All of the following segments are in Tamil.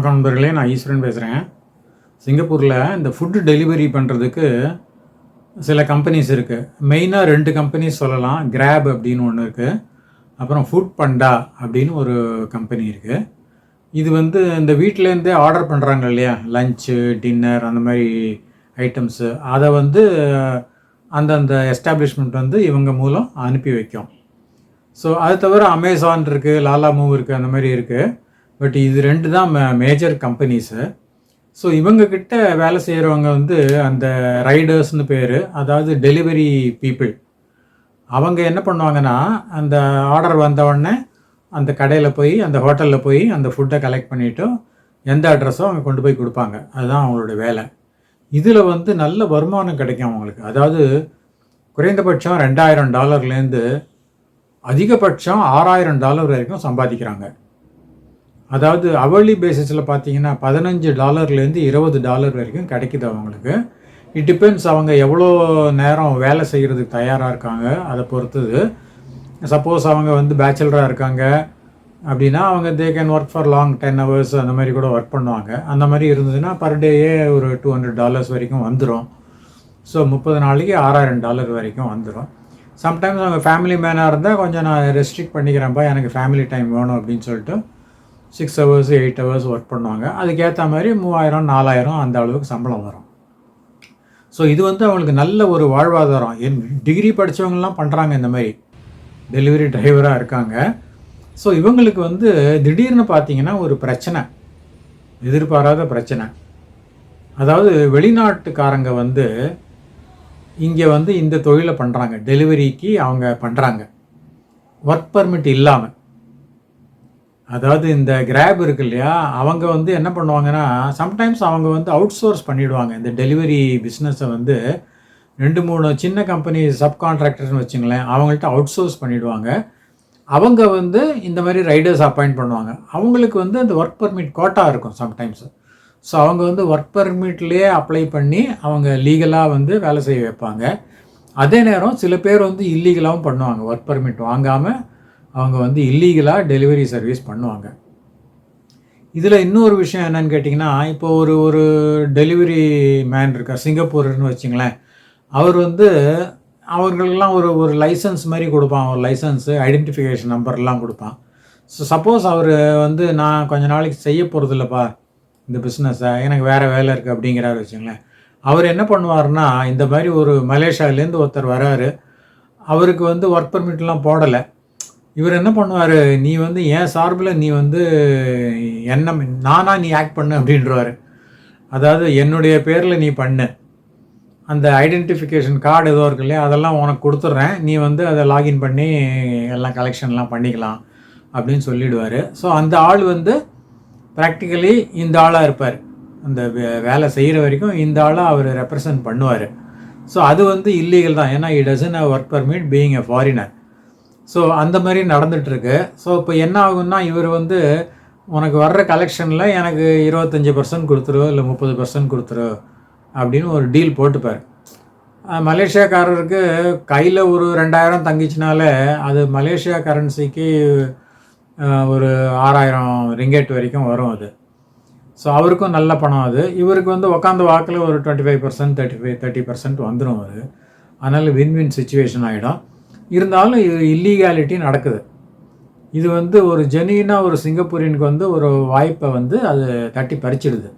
வணக்கம் நண்பர்களே நான் ஈஸ்வரன் பேசுகிறேன் சிங்கப்பூரில் இந்த ஃபுட்டு டெலிவரி பண்ணுறதுக்கு சில கம்பெனிஸ் இருக்குது மெயினாக ரெண்டு கம்பெனிஸ் சொல்லலாம். கிராப் அப்படின்னு ஒன்று இருக்குது அப்புறம் ஃபுட் பண்டா அப்படின்னு ஒரு கம்பெனி இருக்குது இது வந்து இந்த வீட்டிலேருந்தே ஆர்டர் பண்ணுறாங்க இல்லையா? லஞ்சு டின்னர் அந்த மாதிரி ஐட்டம்ஸு அதை வந்து அந்தந்த எஸ்டாப்ளிஷ்மெண்ட் வந்து இவங்க மூலம் அனுப்பி வைக்கும். ஸோ அது தவிர அமேசான் இருக்குது லாலா மூவ் இருக்குது அந்த மாதிரி இருக்குது பட் இது ரெண்டு தான் மேஜர் கம்பெனிஸு ஸோ இவங்கக்கிட்ட வேலை செய்கிறவங்க வந்து அந்த ரைடர்ஸ்னு பேர் அதாவது டெலிவரி பீப்புள் அவங்க என்ன பண்ணுவாங்கன்னா அந்த ஆர்டர் வந்த உடனே அந்த கடையில் போய் அந்த ஹோட்டலில் போய் அந்த ஃபுட்டை கலெக்ட் பண்ணிவிட்டு எந்த அட்ரஸோ அவங்க கொண்டு போய் கொடுப்பாங்க. அதுதான் அவங்களோட வேலை. இதில் வந்து நல்ல வருமானம் கிடைக்கும் அவங்களுக்கு. அதாவது குறைந்தபட்சம் ரெண்டாயிரம் டாலர்லேருந்து அதிகபட்சம் ஆறாயிரம் டாலர் வரைக்கும் சம்பாதிக்கிறாங்க. அதாவது அவர்லி பேசிஸில் பார்த்தீங்கன்னா பதினஞ்சு டாலர்லேருந்து இருபது டாலர் வரைக்கும் கிடைக்குது அவங்களுக்கு. இட் டிபெண்ட்ஸ் அவங்க எவ்வளோ நேரம் வேலை செய்கிறதுக்கு தயாராக இருக்காங்க அதை பொறுத்தது. சப்போஸ் அவங்க வந்து பேச்சுலராக இருக்காங்க அப்படின்னா அவங்க they can work for long ten hours அந்த மாதிரி கூட ஒர்க் பண்ணுவாங்க. அந்த மாதிரி இருந்ததுன்னா பர் டேயே ஒரு டூ ஹண்ட்ரட் டாலர்ஸ் வரைக்கும் வந்துடும் ஸோ முப்பது நாளைக்கு ஆறாயிரம் டாலர் வரைக்கும் வந்துடும் சம்டைம்ஸ் அவங்க ஃபேமிலி மேனாக இருந்தால் கொஞ்சம் நான் ரெஸ்ட்ரிக்ட் பண்ணிக்கிறேன்ப்பா எனக்கு ஃபேமிலி டைம் வேணும் அப்படின்னு சொல்லிட்டு six hours eight hours work பண்ணுவாங்க. அதுக்கேற்ற மாதிரி மூவாயிரம் நாலாயிரம் அந்த அளவுக்கு சம்பளம் வரும். ஸோ இது வந்து அவங்களுக்கு நல்ல ஒரு வாழ்வாதாரம். என் டிகிரி படித்தவங்கலாம் பண்ணுறாங்க இந்த மாதிரி. டெலிவரி டிரைவராக இருக்காங்க. ஸோ இவங்களுக்கு வந்து திடீர்னு பார்த்தீங்கன்னா ஒரு பிரச்சனை. எதிர்பாராத பிரச்சனை. அதாவது வெளிநாட்டுக்காரங்க வந்து இங்கே வந்து இந்த தொழிலை பண்ணுறாங்க டெலிவரிக்கு அவங்க பண்ணுறாங்க ஒர்க் பர்மிட் இல்லாமல் அதாவது இந்த கிராப் இருக்கு இல்லையா அவங்க வந்து என்ன பண்ணுவாங்கன்னா சம்டைம்ஸ் அவங்க வந்து அவுட் சோர்ஸ் பண்ணிவிடுவாங்க இந்த டெலிவரி பிஸ்னஸை வந்து ரெண்டு மூணு சின்ன கம்பெனி சப் கான்ட்ராக்டர்னு வச்சுங்களேன் அவங்கள்ட்ட அவுட் சோர்ஸ் பண்ணிவிடுவாங்க அவங்க வந்து இந்த மாதிரி ரைடர்ஸ் அப்பாயிண்ட் பண்ணுவாங்க. அவங்களுக்கு வந்து அந்த ஒர்க் பர்மிட் கோட்டா இருக்கும் சம்டைம்ஸ் ஸோ அவங்க வந்து ஒர்க் பர்மிட்லேயே அப்ளை பண்ணி அவங்க லீகலாக வந்து வேலை செய்ய வைப்பாங்க. அதே நேரம் சில பேர் வந்து இல்லீகலாகவும் பண்ணுவாங்க ஒர்க் பர்மிட் வாங்காமல் அவங்க வந்து இல்லீகலாக டெலிவரி சர்வீஸ் பண்ணுவாங்க. இதில் இன்னொரு விஷயம் என்னன்னு கேட்டிங்கன்னா இப்போ ஒரு ஒரு டெலிவரி மேன் இருக்கார் சிங்கப்பூர்னு வச்சுங்களேன். அவர் வந்து அவர்களுக்கெல்லாம் ஒரு ஒரு லைசன்ஸ் மாதிரி கொடுப்பான். ஒரு லைசன்ஸு ஐடென்டிஃபிகேஷன் நம்பர்லாம் கொடுப்பான். ஸோ சப்போஸ் அவர் வந்து நான் கொஞ்ச நாளைக்கு செய்ய போகிறது இல்லைப்பா இந்த பிஸ்னஸை எனக்கு வேறு வேலை இருக்குது அப்படிங்கிறாரு வச்சுங்களேன். அவர் என்ன பண்ணுவார்னா இந்த மாதிரி ஒரு மலேசியாவிலேருந்து ஒருத்தர் வராரு. அவருக்கு வந்து ஒர்க் பர்மிட்லாம் போடலை. இவர் என்ன பண்ணுவார்? நீ வந்து என் சார்பில் நீ வந்து என்ன நானா நீ ஆக்ட் பண்ணு அப்படின்றவாரு. அதாவது என்னுடைய பேரில் நீ பண்ணு. அந்த ஐடென்டிஃபிகேஷன் கார்டு ஏதோ இருக்கு இல்லையா அதெல்லாம் உனக்கு கொடுத்துட்றேன் நீ வந்து அதை லாகின் பண்ணி எல்லாம் கலெக்ஷன்லாம் பண்ணிக்கலாம் அப்படின்னு சொல்லிடுவார். ஸோ அந்த ஆள் வந்து ப்ராக்டிக்கலி இந்த ஆளாக இருப்பார். அந்த வே- வேலை செய்கிற வரைக்கும் இந்த ஆளாக அவர் ரெப்ரசன்ட் பண்ணுவார். ஸோ அது வந்து இல்லீகல் தான். ஏன்னா it doesn't a work permit being a foreigner so அந்த மாதிரி நடந்துகிட்ருக்கு ஸோ இப்போ என்ன ஆகும்னா இவர் வந்து உனக்கு வர்ற கலெக்ஷனில் எனக்கு இருபத்தஞ்சி பர்சன்ட் கொடுத்துரு இல்லை முப்பது பர்சன்ட் கொடுத்துரு அப்படின்னு ஒரு டீல் போட்டுப்பார். மலேசியாக்காரருக்கு கையில் ஒரு ரெண்டாயிரம் தங்கிச்சினாலே அது மலேசியா கரன்சிக்கு ஒரு ஆறாயிரம் ரிங்கெட் வரைக்கும் வரும் அது. ஸோ அவருக்கும் நல்ல பணம் அது. இவருக்கு வந்து உக்காந்த வாக்கில் ஒரு twenty five percent thirty five thirty percent வந்துடும் அது. அதனால் வின் வின் சுச்சுவேஷன் ஆகிடும் இருந்தாலும் இது இல்லீகாலிட்டி நடக்குது. இது வந்து ஒரு ஜெனியூனாக ஒரு சிங்கப்பூரியனுக்கு வந்து ஒரு வாய்ப்பை வந்து அது தட்டி பறிச்சிடுது.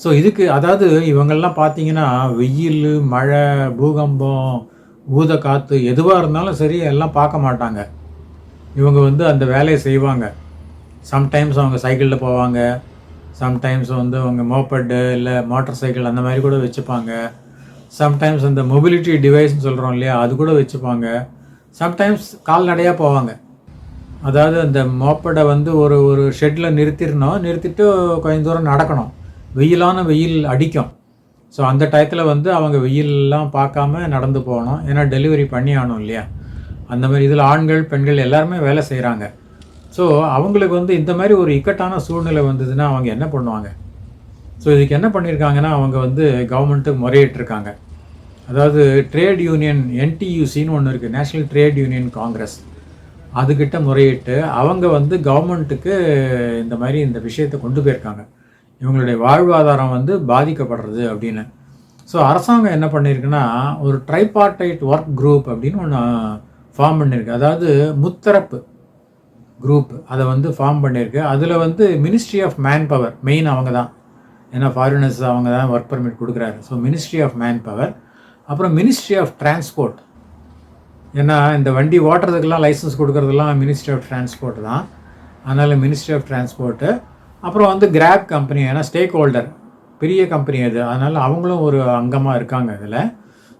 ஸோ இதுக்கு அதாவது இவங்கெல்லாம் பார்த்தீங்கன்னா வெயில் மழை பூகம்பம் ஊத காற்று எதுவாக இருந்தாலும் சரி எல்லாம் பார்க்க மாட்டாங்க. இவங்க வந்து அந்த வேலையை செய்வாங்க. சம்டைம்ஸ் அவங்க சைக்கிளில் போவாங்க. சம்டைம்ஸ் வந்து அவங்க மோப்பட்டு இல்லை மோட்டர் சைக்கிள் அந்த மாதிரி கூட வச்சுப்பாங்க. சம்டைம்ஸ் அந்த மொபிலிட்டி டிவைஸ்னு சொல்கிறோம் இல்லையா அது கூட வச்சுப்பாங்க. சம்டைம்ஸ் கால்நடையாக போவாங்க. அதாவது அந்த மோப்படை வந்து ஒரு ஒரு ஷெட்டில் நிறுத்திடணும் நிறுத்திட்டு கொஞ்சம் தூரம் நடக்கணும். வெயிலான வெயில் அடிக்கும். ஸோ அந்த டயத்தில் வந்து அவங்க வெயிலெலாம் பார்க்காம நடந்து போகணும். ஏன்னா டெலிவரி பண்ணி ஆகணும் இல்லையா? அந்த மாதிரி இதில் ஆண்கள் பெண்கள் எல்லாருமே வேலை செய்கிறாங்க ஸோ அவங்களுக்கு வந்து இந்த மாதிரி ஒரு இக்கட்டான சூழ்நிலை வந்ததுன்னா அவங்க என்ன பண்ணுவாங்க? ஸோ இதுக்கு என்ன பண்ணியிருக்காங்கன்னா அவங்க வந்து கவர்மெண்ட்டுக்கு முறையிட்டிருக்காங்க. அதாவது ட்ரேட் யூனியன் என்டியூசின்னு ஒன்று இருக்குது நேஷ்னல் ட்ரேட் யூனியன் காங்கிரஸ் அதுக்கிட்ட முறையிட்டு அவங்க வந்து கவர்மெண்ட்டுக்கு இந்த மாதிரி இந்த விஷயத்தை கொண்டு போயிருக்காங்க. இவங்களுடைய வாழ்வாதாரம் வந்து பாதிக்கப்படுறது அப்படின்னு. ஸோ அரசாங்கம் என்ன பண்ணியிருக்குன்னா ஒரு ட்ரைபார்டைட் ஒர்க் குரூப் அப்படின்னு ஒன்று ஃபார்ம் பண்ணியிருக்கு அதாவது முத்தரப்பு குரூப் அதை வந்து ஃபார்ம் பண்ணியிருக்கு அதில் வந்து ministry of manpower main அவங்க தான். ஏன்னா ஃபாரினர்ஸ் அவங்க தான் ஒர்க் பர்மிட் கொடுக்குறாரு. So ministry of manpower அப்புறம் மினிஸ்ட்ரி ஆஃப் டிரான்ஸ்போர்ட் ஏன்னா இந்த வண்டி ஓட்டுறதுக்கெல்லாம் லைசன்ஸ் கொடுக்குறதுலாம் மினிஸ்ட்ரி ஆஃப் டிரான்ஸ்போர்ட் தான். அதனால் மினிஸ்ட்ரி ஆஃப் டிரான்ஸ்போர்ட்டு அப்புறம் வந்து கிராப் கம்பெனி ஏன்னா ஸ்டேக் ஹோல்டர் பெரிய கம்பெனி அது. அதனால் அவங்களும் ஒரு அங்கமாக இருக்காங்க இதில்.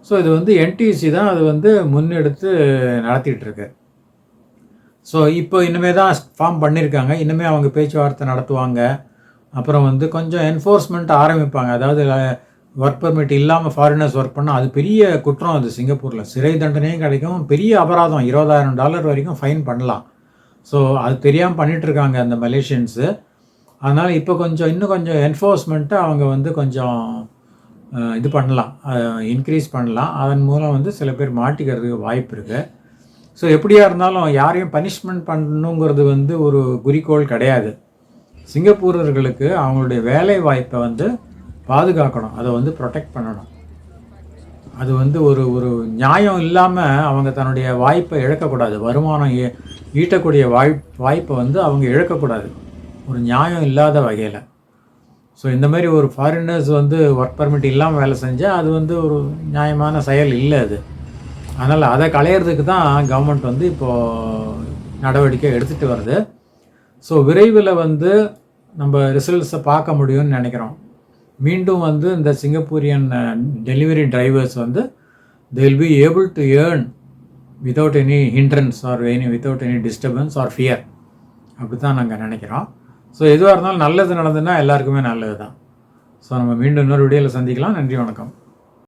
ஸோ இது வந்து என்டிசி தான் அது வந்து முன்னெடுத்து நடத்திட்டுருக்கு. ஸோ இப்போ இனிமே தான் ஃபார்ம் பண்ணியிருக்காங்க இனிமேல் அவங்க பேச்சுவார்த்தை நடத்துவாங்க. அப்புறம் வந்து கொஞ்சம் என்ஃபோர்ஸ்மெண்ட் ஆரம்பிப்பாங்க. அதாவது ஒர்க் பர்மிட் இல்லாமல் ஃபாரினர்ஸ் ஒர்க் பண்ணால் அது பெரிய குற்றம் அது சிங்கப்பூரில். சிறை தண்டனையும் கிடைக்கும். பெரிய அபராதம் இருபதாயிரம் டாலர் வரைக்கும் ஃபைன் பண்ணலாம். ஸோ அது தெரியாமல் பண்ணிகிட்ருக்காங்க அந்த மலேசியன்ஸு. அதனால் இப்போ கொஞ்சம் இன்னும் கொஞ்சம் என்ஃபோர்ஸ்மெண்ட்டை அவங்க வந்து கொஞ்சம் இது பண்ணலாம். இன்க்ரீஸ் பண்ணலாம். அதன் மூலம் வந்து சில பேர் மாட்டிக்கிறதுக்கு வாய்ப்பு இருக்குது ஸோ எப்படியா இருந்தாலும் யாரையும் பனிஷ்மெண்ட் பண்ணணுங்கிறது வந்து ஒரு குறிக்கோள் கிடையாது. சிங்கப்பூரர்களுக்கு அவங்களுடைய வேலை வாய்ப்பை வந்து பாதுகாக்கணும். அதை வந்து ப்ரொடெக்ட் பண்ணணும். அது வந்து ஒரு ஒரு நியாயம் இல்லாமல் அவங்க தன்னுடைய வாய்ப்பை இழக்கக்கூடாது. வருமானம் ஈட்டக்கூடிய வாய் வாய்ப்பை வந்து அவங்க இழக்கக்கூடாது. ஒரு நியாயம் இல்லாத வகையில். ஸோ இந்த மாதிரி ஒரு ஃபாரினர்ஸ் வந்து ஒர்க் பர்மிட் இல்லாமல் வேலை செஞ்சால் அது வந்து ஒரு நியாயமான செயல் இல்லை அது. அதனால் அதை களையிறதுக்கு தான் கவர்மெண்ட் வந்து இப்போது நடவடிக்கை எடுத்துகிட்டு வருது. ஸோ விரைவில் வந்து நம்ம ரிசல்ட்ஸை பார்க்க முடியும்னு நினைக்கிறோம். மீண்டும் வந்து இந்த சிங்கப்பூரியன் டெலிவரி டிரைவர்ஸ் வந்து they will be able to earn without any hindrance or any without any disturbance or fear அப்படி தான் நாங்கள் நினைக்கிறோம். ஸோ எதுவாக இருந்தாலும் நல்லது நடந்ததுன்னா எல்லாருக்குமே நல்லது தான் ஸோ நம்ம மீண்டும் இன்னொரு வீடியோவில் சந்திக்கலாம். நன்றி வணக்கம்.